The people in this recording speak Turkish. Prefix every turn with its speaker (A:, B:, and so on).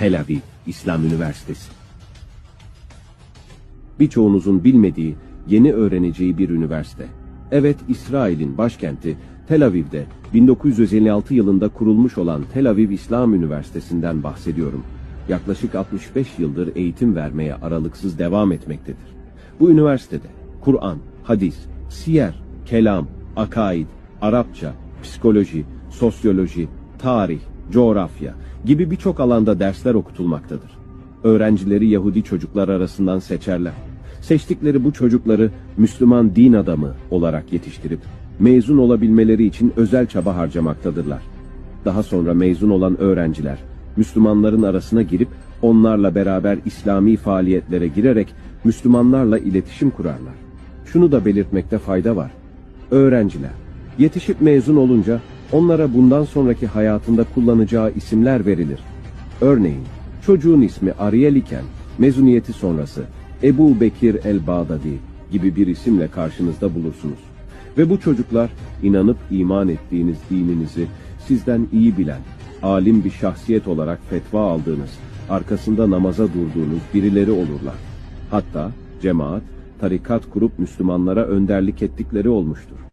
A: Tel Aviv İslam Üniversitesi. Birçoğunuzun bilmediği, yeni öğreneceği bir üniversite. Evet, İsrail'in başkenti Tel Aviv'de 1956 yılında kurulmuş olan Tel Aviv İslam Üniversitesi'nden bahsediyorum. Yaklaşık 65 yıldır eğitim vermeye aralıksız devam etmektedir. Bu üniversitede Kur'an, hadis, siyer, kelam, akaid, Arapça, psikoloji, sosyoloji, tarih, coğrafya gibi birçok alanda dersler okutulmaktadır. Öğrencileri Yahudi çocuklar arasından seçerler. Seçtikleri bu çocukları Müslüman din adamı olarak yetiştirip mezun olabilmeleri için özel çaba harcamaktadırlar. Daha sonra mezun olan öğrenciler Müslümanların arasına girip onlarla beraber İslami faaliyetlere girerek Müslümanlarla iletişim kurarlar. Şunu da belirtmekte fayda var. Öğrenciler yetişip mezun olunca onlara bundan sonraki hayatında kullanacağı isimler verilir. Örneğin çocuğun ismi Ariel iken mezuniyeti sonrası Ebu Bekir el-Bağdadi gibi bir isimle karşınızda bulursunuz. Ve bu çocuklar inanıp iman ettiğiniz dininizi sizden iyi bilen, alim bir şahsiyet olarak fetva aldığınız, arkasında namaza durduğunuz birileri olurlar. Hatta cemaat, tarikat kurup Müslümanlara önderlik ettikleri olmuştur.